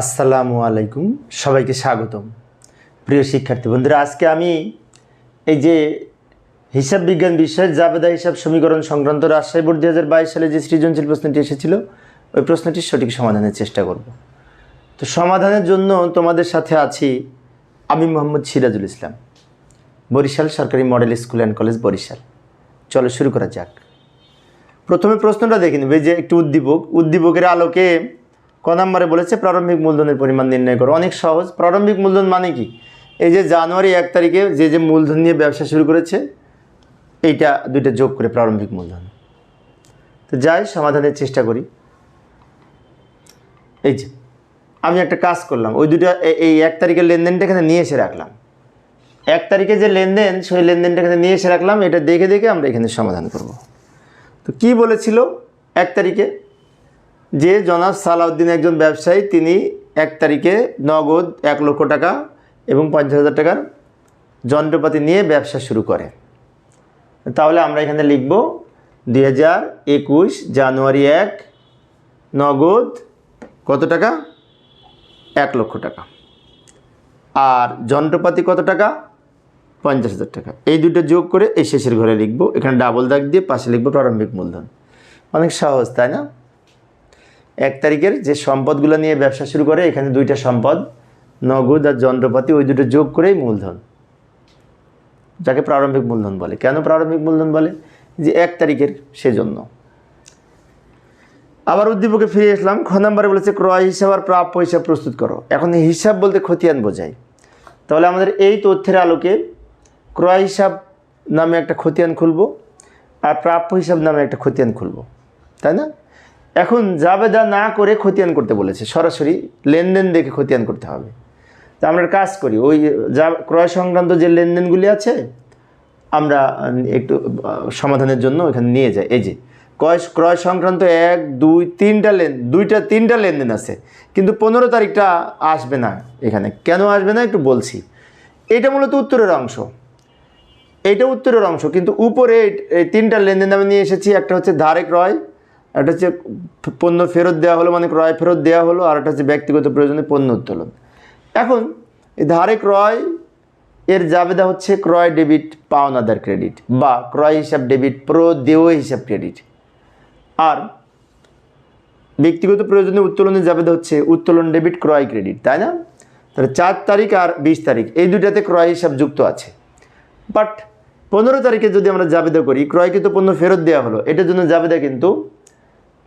আসসালামু আলাইকুম, সবাইকে স্বাগতম। প্রিয় শিক্ষার্থী বন্ধুরা, আজকে আমি এই যে হিসাব বিজ্ঞান বিষয়ের জাবেদা হিসাব সমীকরণ সংক্রান্ত রাজশাহী বোর্ড দু হাজার বাইশ সালে যে সৃজনশীল প্রশ্নটি এসেছিল, ওই প্রশ্নটির সঠিক সমাধানের চেষ্টা করব। তো সমাধানের জন্য তোমাদের সাথে আছি আমি মোহাম্মদ সিরাজুল ইসলাম, বরিশাল সরকারি model school and college Barishal. চলো শুরু করা যাক। প্রথমে প্রশ্নটা দেখে নিবে যে একটু উদ্দীপক, উদ্দীপকের আলোকে ক নম্বরে বলেছে, প্রারম্ভিক মূলধনের পরিমাণ নির্ণয় করো। অনেক সহজ। প্রারম্ভিক মূলধন মানে কি? এই যে জানুয়ারি এক তারিখে যে যে মূলধন নিয়ে ব্যবসা শুরু করেছে, এইটা দুইটা যোগ করে প্রারম্ভিক মূলধন। তো যাই, সমাধানের চেষ্টা করি। এই যে, আমি একটা কাজ করলাম। ওই দুটা এই এক তারিখের লেনদেনটা এখানে নিয়ে এসে রাখলাম। এক তারিখে যে লেনদেন, সেই লেনদেনটা এখানে নিয়ে এসে রাখলাম। এটা দেখে দেখে আমরা এখানে সমাধান করব। তো কি বলেছিল? এক তারিখে যে জনাব সালাউদ্দিন একজন ব্যবসায়ী, তিনি এক তারিখে নগদ এক লক্ষ টাকা এবং পঞ্চাশ হাজার টাকার যন্ত্রপাতি নিয়ে ব্যবসা শুরু করে। তাহলে আমরা এখানে লিখব, দুই হাজার একুশ জানুয়ারি এক, নগদ কত টাকা? এক লক্ষ টাকা। আর যন্ত্রপাতি কত টাকা? পঞ্চাশ হাজার টাকা। এই দুটো যোগ করে এই শেষের ঘরে লিখব, এখানে ডাবল দাগ দিয়ে পাশে লিখব প্রারম্ভিক মূলধন। অনেক সহজ, তাই না? এক তারিখের যে সম্পদগুলো নিয়ে ব্যবসা শুরু করে, এখানে দুইটা সম্পদ, নগদ আর যন্ত্রপাতি, ওই দুটো যোগ করেই মূলধন। যাকে প্রারম্ভিক মূলধন বলে। কেন প্রারম্ভিক মূলধন বলে? যে এক তারিখের সেজন্য। আবার উদ্দীপকে ফিরে আসলাম, খ নম্বরে বলেছে, ক্রয় হিসাব আর প্রাপ্য হিসাব প্রস্তুত করো। এখন হিসাব বলতে খতিয়ান বোঝায়। তাহলে আমাদের এই তথ্যের আলোকে ক্রয় হিসাব নামে একটা খতিয়ান খুলব আর প্রাপ্য হিসাব নামে একটা খতিয়ান খুলব। তাই না? এখন জাবেদা না করে খতিয়ান করতে বলেছে, সরাসরি লেনদেন দেখে খতিয়ান করতে হবে। তা আমরা কাজ করি, ওই যা ক্রয় সংক্রান্ত যে লেনদেনগুলি আছে, আমরা একটু সমাধানের জন্য এখানে নিয়ে যাই। এই যে, ক্রয় ক্রয় সংক্রান্ত এক, দুই, তিনটা লেন, দুইটা, তিনটা লেনদেন আছে, কিন্তু পনেরো তারিখটা আসবে না এখানে। কেন আসবে না একটু বলছি। এটা মূলত উত্তরের অংশ। এটা উত্তরের অংশ, কিন্তু উপরে এই তিনটা লেনদেন আমি নিয়ে এসেছি, একটা হচ্ছে ধারে ক্রয় একটা হচ্ছে পণ্য ফেরত দেওয়া হলো মানে ক্রয় ফেরত দেওয়া হলো, আর একটা হচ্ছে ব্যক্তিগত প্রয়োজনে পণ্য উত্তোলন। এখন, এই ধারে ক্রয়, এর জাবেদা হচ্ছে ক্রয় ডেবিট পাওনাদার ক্রেডিট, বা ক্রয় হিসাব ডেবিট প্রো দেও হিসাব ক্রেডিট। আর ব্যক্তিগত প্রয়োজনে উত্তোলনের জাবেদা হচ্ছে উত্তোলন ডেবিট ক্রয় ক্রেডিট, তাই না? তাহলে চার তারিখ আর বিশ তারিখ, এই দুইটাতে ক্রয় হিসাব যুক্ত আছে। বাট পনেরো তারিখে যদি আমরা জাবেদা করি, ক্রয়কৃত পণ্য ফেরত দেওয়া হলো, এটার জন্য জাবেদা কিন্তু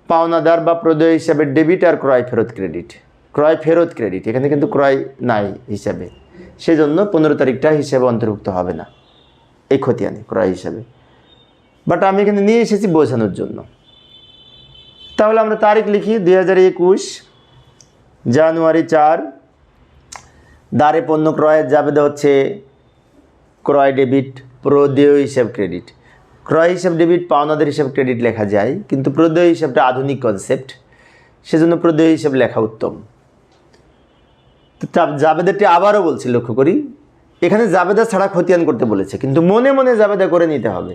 পাওনাদার বা প্রদেয় হিসাবে ডেবিট আর ক্রয় ফেরত ক্রেডিট ক্রয় ফেরত ক্রেডিট এখানে কিন্তু ক্রয় নাই হিসাবে। সেজন্য পনেরো তারিখটা হিসাবে অন্তর্ভুক্ত হবে না, এই খতিয়ানে ক্রয় হিসাবে। বাট আমি এখানে নিয়ে এসেছি বোঝানোর জন্য। তাহলে আমরা তারিখ লিখি দুই হাজার একুশ, জানুয়ারি চার। দারে পণ্য ক্রয়ের জাবেদা হচ্ছে ক্রয় ডেবিট প্রদেয় হিসাব ক্রেডিট ক্রয় হিসাব ডেবিট পাওনাদের হিসাব ক্রেডিট লেখা যায়। কিন্তু প্রদেয় হিসাবটা আধুনিক কনসেপ্ট সেজন্য প্রদেয় হিসাব লেখা উত্তম। তো জাবেদাটি আবারও বলছি, লক্ষ্য করি। এখানে জাবেদা ছাড়া খতিয়ান করতে বলেছে, কিন্তু মনে মনে জাবেদা করে নিতে হবে।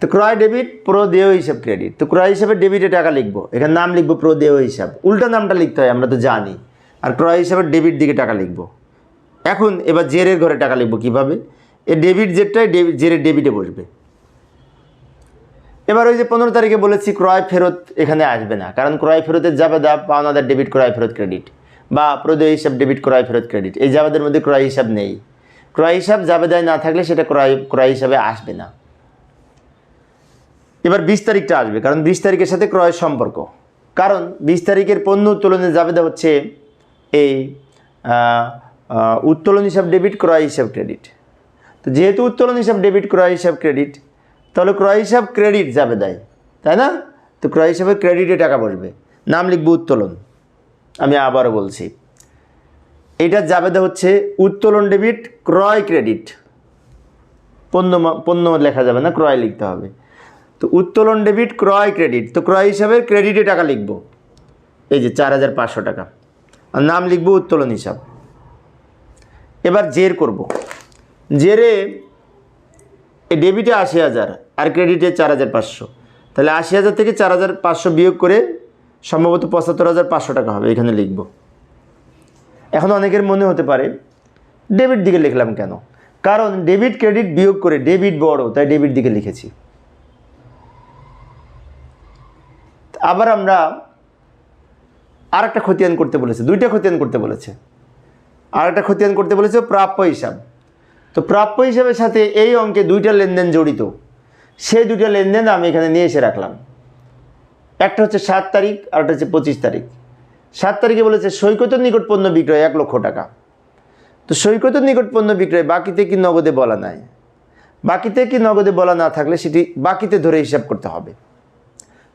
তো ক্রয় ডেবিট প্রদেয় হিসাব ক্রেডিট তো ক্রয় হিসাবে ডেবিটে টাকা লিখব, এখানে নাম লিখব প্রদেয় হিসাব। উল্টা নামটা লিখতে হয়, আমরা তো জানি। আর ক্রয় হিসাবে ডেবিট দিকে টাকা লিখব। এখন এবার জেরের ঘরে টাকা লিখব কীভাবে? এই ডেবিট জেরটাই ডেবিট জেরের ডেবিটে বসবে। এবার ওই যে পনেরো তারিখে বলেছি ক্রয় ফেরত এখানে আসবে না, কারণ ক্রয় ফেরতের যাবে জাবেদা পাওনাদার ডেবিট ক্রয় ফেরত ক্রেডিট বা প্রদেয় হিসাব ডেবিট ক্রয় ফেরত ক্রেডিট, এই জাবেদের মধ্যে ক্রয় হিসাব নেই। ক্রয় হিসাব জাবেদায় না থাকলে সেটা ক্রয় ক্রয় হিসাবে আসবে না। এবার বিশ তারিখটা আসবে, কারণ বিশ তারিখের সাথে ক্রয়ের সম্পর্ক। কারণ বিশ তারিখের পণ্য উত্তোলনের জাবেদা হচ্ছে এই উত্তোলন হিসাব ডেবিট, ক্রয় হিসাব ক্রেডিট। তো যেহেতু উত্তোলন হিসাব ডেবিট ক্রয় হিসাব ক্রেডিট তাহলে ক্রয় হিসাব ক্রেডিট যাবে দেয় তাই না? তো ক্রয় হিসাবে ক্রেডিটে টাকা বসবে। নাম লিখব উত্তোলন। আমি আবারও বলছি। এটার জাবেদা হচ্ছে উত্তোলন ডেবিট ক্রয় ক্রেডিট পণ্য পণ্য লেখা যাবে না, ক্রয় লিখতে হবে। তো উত্তোলন ডেবিট ক্রয় ক্রেডিট তো ক্রয় হিসাবে ক্রেডিটে টাকা লিখব। এই যে চার হাজার পাঁচশো টাকা। আর নাম লিখব উত্তোলন হিসাব। এবার জের করব। জেরে ডেবিটে আশি হাজার আর ক্রেডিটে চার হাজার পাঁচশো। তাহলে আশি হাজার থেকে চার হাজার পাঁচশো বিয়োগ করে সম্ভবত পঁচাত্তর হাজার পাঁচশো টাকা হবে, এখানে লিখব। এখন অনেকের মনে হতে পারে, ডেবিট দিকে লিখলাম কেন? কারণ ডেবিট ক্রেডিট বিয়োগ করে ডেবিট বড়, তাই ডেবিট দিকে লিখেছি। আবার আমরা আর একটা খতিয়ান করতে বলেছে, দুইটা খতিয়ান করতে বলেছে। আর একটা খতিয়ান করতে বলেছে প্রাপ্য হিসাব। তো প্রাপ্য হিসাবের সাথে এই অঙ্কে দুইটা লেনদেন জড়িত। সেই দুইটা লেনদেন আমি এখানে নিয়ে এসে রাখলাম। একটা হচ্ছে সাত তারিখ, আর একটা হচ্ছে পঁচিশ তারিখ। সাত তারিখে বলেছে সৈকতের নিকট পণ্য বিক্রয় এক লক্ষ টাকা। তো সৈকতের নিকট পণ্য বিক্রয় বাকিতে কি নগদে বলা নাই? বাকিতে কি নগদে বলা না থাকলে সেটি বাকিতে ধরে হিসাব করতে হবে।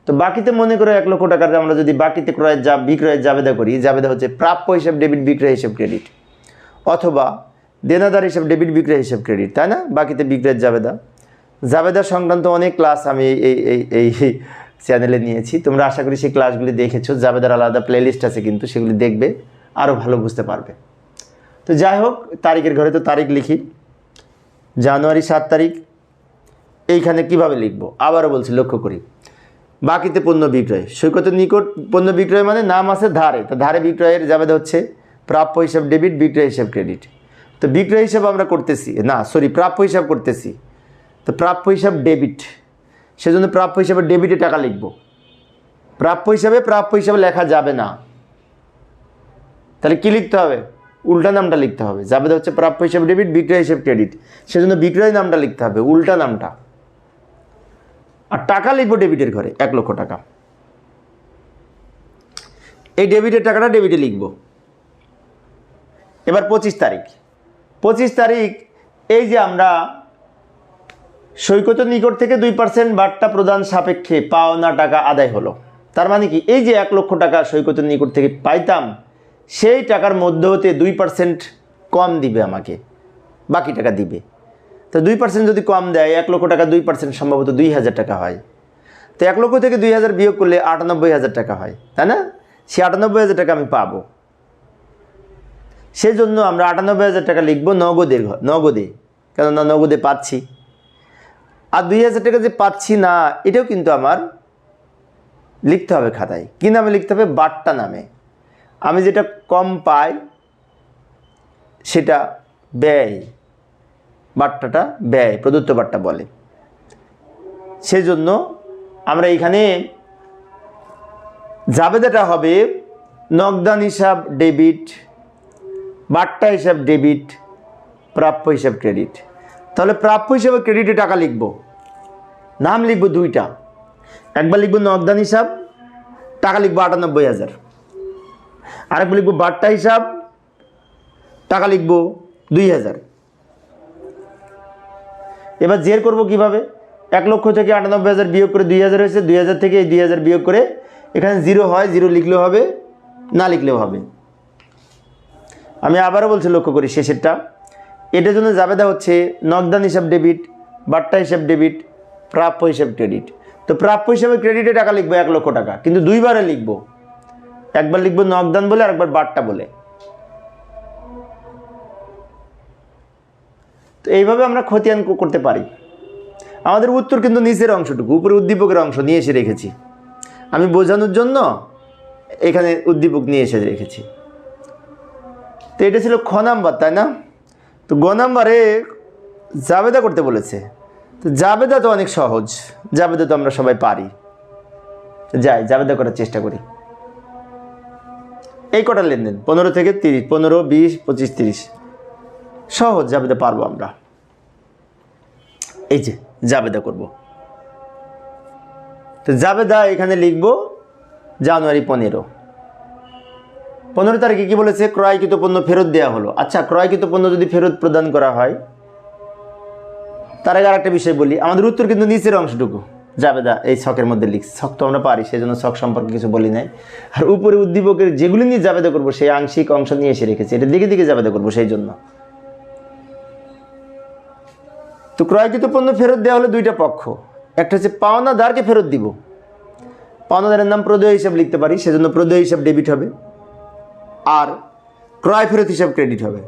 তো বাকিতে মনে করে এক লক্ষ টাকার আমরা যদি বাকিতে ক্রয়ের যা বিক্রয়ের জাবেদা করি, জাবেদা হচ্ছে প্রাপ্য হিসাব, ডেবিট, বিক্রয় হিসাব, ক্রেডিট। অথবা দেনাদার হিসাব, ডেবিট বিক্রয় হিসাব ক্রেডিট তাই না? বাকিতে বিক্রয়ের জাবেদা। জাবেদা সংক্রান্ত অনেক ক্লাস আমি এই এই এই চ্যানেলে নিয়েছি। তোমরা আশা করি সেই ক্লাসগুলি দেখেছ। জাবেদার আলাদা প্লেলিস্ট আছে কিন্তু সেগুলি দেখবে আরও ভালো বুঝতে পারবে। তো যাই হোক, তারিখের ঘরে তো তারিখ লিখি। জানুয়ারি সাত তারিখ। এইখানে কীভাবে লিখব? আবারও বলছি, লক্ষ্য করি। বাকিতে পণ্য বিক্রয়। সৈকতের নিকট পণ্য বিক্রয় মানে নাম আছে ধারে। তো ধারে বিক্রয়ের জাবেদা হচ্ছে প্রাপ্য হিসাব ডেবিট, বিক্রয় হিসাব ক্রেডিট তো বিক্রয় হিসাব আমরা করতেছি। না সরি প্রাপ্য হিসাব করতেছি। তো প্রাপ্য হিসাব ডেবিট সেজন্য প্রাপ্য হিসাবে ডেবিটে টাকা লিখব। প্রাপ্য হিসাবে প্রাপ্য হিসাবে লেখা যাবে না। তাহলে কি লিখতে হবে? উল্টা নামটা লিখতে হবে। জাবেদা হচ্ছে প্রাপ্য হিসাবে ডেবিট বিক্রয় হিসাব ক্রেডিট সেজন্য বিক্রয় নামটা লিখতে হবে, উল্টা নামটা। আর টাকা লিখব ডেবিটের ঘরে, এক লক্ষ টাকা। এই ডেবিটের টাকাটা ডেবিটে লিখব। এবার পঁচিশ তারিখ। পঁচিশ তারিখ, এই যে আমরা সৈকত নিকট থেকে দুই পার্সেন্ট বার্তা প্রদান সাপেক্ষে পাওনা টাকা আদায় হলো। তার মানে কি, এই যে এক লক্ষ টাকা সৈকতের নিকট থেকে পাইতাম, সেই টাকার মধ্যে হতে দুই পার্সেন্ট কম দিবে আমাকে, বাকি টাকা দিবে। তো দুই পার্সেন্ট যদি কম দেয়, এক লক্ষ টাকা দুই পার্সেন্ট সম্ভবত দুই হাজার টাকা হয়। তো এক লক্ষ থেকে দুই হাজার বিয়োগ করলে আটানব্বই হাজার টাকা হয়, তাই না? সে আটানব্বই হাজার টাকা আমি পাবো। সেজন্য আমরা আটানব্বই হাজার টাকা লিখব নগদের নগদে, কেননা নগদে পাচ্ছি। আর দুই হাজার টাকা যে পাচ্ছি না, এটাও কিন্তু আমার লিখতে হবে খাতায়। কী নামে লিখতে হবে? বাট্টা নামে। আমি যেটা কম পাই, সেটা ব্যয়। বাট্টাটা ব্যয়, প্রদত্ত বাট্টা বলে। সেজন্য আমরা এখানে জাবেদাটা হবে নগদান হিসাব, ডেবিট বাট্টা হিসাব ডেবিট প্রাপ্য হিসাব ক্রেডিট তাহলে প্রাপ্য হিসাবে ক্রেডিটে টাকা লিখব। নাম লিখব দুইটা। একবার লিখব নগদান হিসাব, টাকা লিখব আটানব্বই হাজার। আরেকবার লিখব বাট্টা হিসাব, টাকা লিখব দুই হাজার। এবার জের করব কীভাবে? এক লক্ষ থেকে আটানব্বই হাজার বিয়োগ করে দুই হাজার হয়েছে, দুই হাজার থেকে এই দুই হাজার বিয়োগ করে এখানে জিরো হয় জিরো লিখলেও হবে, না লিখলেও হবে। আমি আবারও বলছি, লক্ষ্য করি শেষেরটা। এটার জন্য জাবেদা হচ্ছে নগদান হিসাব ডেবিট, বাট্টা হিসাব ডেবিট, প্রাপ্য হিসাব ক্রেডিট। তো প্রাপ্য হিসাবে ক্রেডিটে টাকা লিখব এক লক্ষ টাকা, কিন্তু দুইবারে লিখব। একবার লিখব নগদান বলে আর একবার বাট্টা বলে। তো এইভাবে আমরা খতিয়ান করতে পারি। আমাদের উত্তর কিন্তু নিচের অংশটুকু, উপরে উদ্দীপকের অংশ নিয়ে এসে রেখেছি। আমি বোঝানোর জন্য এখানে উদ্দীপক নিয়ে এসে রেখেছি। তো এটা ছিল খ নাম্বার, তাই না? তো গ নাম্বারে জাবেদা করতে বলেছে। তো জাবেদা তো অনেক সহজ। জাবেদা তো আমরা সবাই পারি। যাই, জাবেদা করার চেষ্টা করি। এই কটা লেনদেন, পনেরো থেকে তিরিশ, পনেরো, বিশ, পঁচিশ, তিরিশ। সহজ, জাবেদা পারব আমরা। এই যে, জাবেদা করব। তো জাবেদা এখানে লিখব, জানুয়ারি পনেরো। পনেরো তারিখে কি বলেছে? ক্রয়কৃত পণ্য ফেরত দেওয়া হলো। আচ্ছা ক্রয়কৃত পণ্য যদি ফেরত প্রদান করা হয়, তার আগে আরেকটা বিষয় বলি। আমাদের উত্তর কিন্তু নিচের অংশটুকু। জাবেদা এই ছকের মধ্যে লিখ। ছক তো আমরা পারি, সেই জন্য সম্পর্কে কিছু বলি নাই। আর উপরে উদ্দীপকের যেগুলি নিয়ে জাবেদা করব, সেই আংশিক অংশ নিয়ে এসে রেখেছি। এটা দিকে দিকে জাবেদা করব সেই জন্য। তো ক্রয়কৃত পণ্য ফেরত দেওয়া হলো দুইটা পক্ষ। একটা হচ্ছে পাওনাদারকে ফেরত দিব। পাওনাদারের নাম প্রদেয় হিসাব লিখতে পারি, সেজন্য প্রদেয় হিসাব ডেবিট হবে। আর ক্রয় ফেরত হিসাব ক্রেডিট হবে।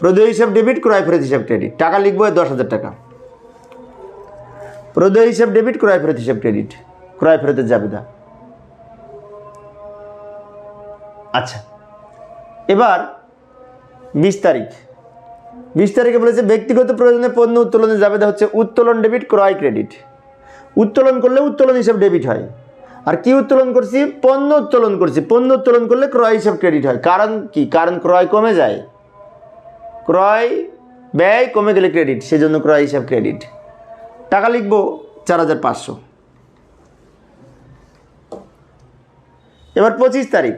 প্রদেয় হিসাব ডেবিট ক্রয় ফেরত হিসাব ক্রেডিট টাকা লিখব দশ হাজার টাকা। প্রদেয় হিসাব ডেবিট ক্রয় ফেরত হিসাব ক্রেডিট ক্রয় ফেরতের জাবেদা। আচ্ছা এবার বিশ তারিখ। বিশ তারিখে বলেছে ব্যক্তিগত প্রয়োজনে পণ্য উত্তোলনের যাবে হচ্ছে উত্তোলন ডেবিট ক্রয় ক্রেডিট উত্তোলন করলে উত্তোলন হিসাব ডেবিট হয়। আর কি উত্তোলন করছি? পণ্য উত্তোলন করছি। পণ্য উত্তোলন করলে ক্রয় হিসাব ক্রেডিট হয়। কারণ কি? কারণ ক্রয় কমে যায়। ক্রয় ব্যয় কমে গেলে ক্রেডিট সেজন্য ক্রয় হিসাব ক্রেডিট টাকা লিখব চার হাজার পাঁচশো। এবার পঁচিশ তারিখ।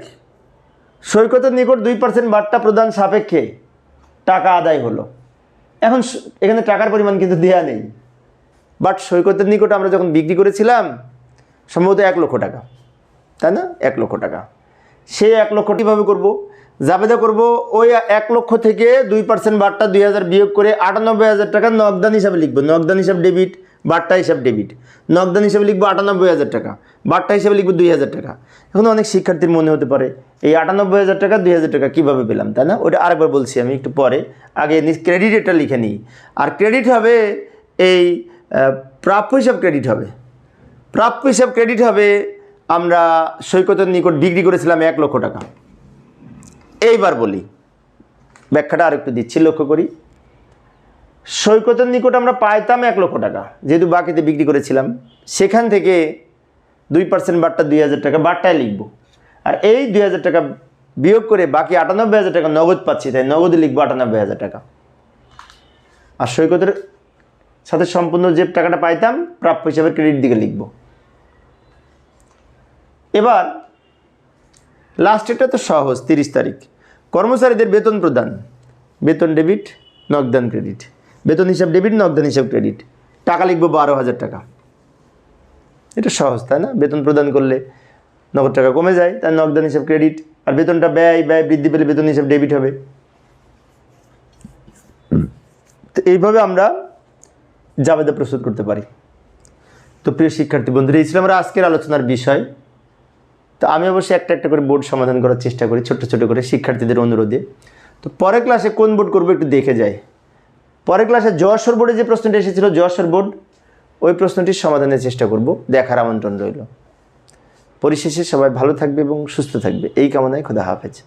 সৈকতের নিকট দুই পার্সেন্ট বার্তা প্রদান সাপেক্ষে টাকা আদায় হলো। এখন এখানে টাকার পরিমাণ কিন্তু দেওয়া নেই। বাট সৈকতের নিকট আমরা যখন বিক্রি করেছিলাম সম্ভবত এক লক্ষ টাকা, তাই না? এক লক্ষ টাকা। সে এক লক্ষ কীভাবে করব? জাবেদা করব ওই এক লক্ষ থেকে দুই পার্সেন্ট বারটা দুই হাজার বিয়োগ করে আটানব্বই হাজার টাকা নগদান হিসাবে লিখব। নগদান হিসাব ডেবিট বারটা হিসাব ডেবিট। নগদান হিসাবে লিখব আটানব্বই হাজার টাকা বারটা হিসাবে লিখব দুই হাজার টাকা। এখন অনেক শিক্ষার্থীর মনে হতে পারে, এই আটানব্বই হাজার টাকা, দুই হাজার টাকা কীভাবে পেলাম, তাই না? ওটা আরেকবার বলছি আমি একটু পরে। আগে ক্রেডিট এটা লিখে নিই। আর ক্রেডিট হবে এই প্রাপ্য হিসাব ক্রেডিট হবে। প্রাপ্য হিসাব ক্রেডিট হবে, আমরা সৈকতের নিকট বিক্রি করেছিলাম এক লক্ষ টাকা। এইবার বলি, ব্যাখ্যাটা আরেকটু দিচ্ছি, লক্ষ্য করি। সৈকতের নিকট আমরা পাইতাম এক লক্ষ টাকা, যেহেতু বাকিতে বিক্রি করেছিলাম। সেখান থেকে দুই পার্সেন্ট বারটা দুই হাজার টাকা বারটায় লিখব। আর এই দুই হাজার টাকা বিয়োগ করে বাকি আটানব্বই হাজার টাকা নগদ পাচ্ছি, তাই নগদে লিখব আটানব্বই হাজার টাকা। আর সৈকতের সাথে সম্পূর্ণ যে টাকাটা পাইতাম, প্রাপ্য হিসাবে ক্রেডিট দিকে লিখব। এবার লাস্টেরটা তো সহজ, তিরিশ তারিখ। কর্মচারীদের বেতন প্রদান, বেতন ডেবিট নগদান ক্রেডিট বেতন হিসাব ডেবিট নগদান হিসাব ক্রেডিট টাকা লিখব বারো হাজার টাকা। এটা সহজ, তাই না? বেতন প্রদান করলে নগদ টাকা কমে যায় তার নগদান হিসাব ক্রেডিট আর বেতনটা ব্যয় ব্যয় বৃদ্ধি পেলে বেতন হিসাব ডেবিট হবে। তো এইভাবে আমরা জাবেদা প্রস্তুত করতে পারি। তো প্রিয় শিক্ষার্থী বন্ধুরা, এই ছিল আমরা আজকের আলোচনার বিষয়। তো আমি অবশ্যই একটা একটা করে বোর্ড সমাধান করার চেষ্টা করি ছোট ছোট করে শিক্ষার্থীদের অনুরোধে। তো পরের ক্লাসে কোন বোর্ড করব একটু দেখে যাই। পরের ক্লাসে যশোর বোর্ডে যে প্রশ্নটি এসেছিল, যশোর বোর্ড, ওই প্রশ্নটির সমাধানের চেষ্টা করব। দেখার আমন্ত্রণ রইল। পরিশেষে সবাই ভালো থাকবে এবং সুস্থ থাকবে। এই কামনায় খোদা হাফেজ।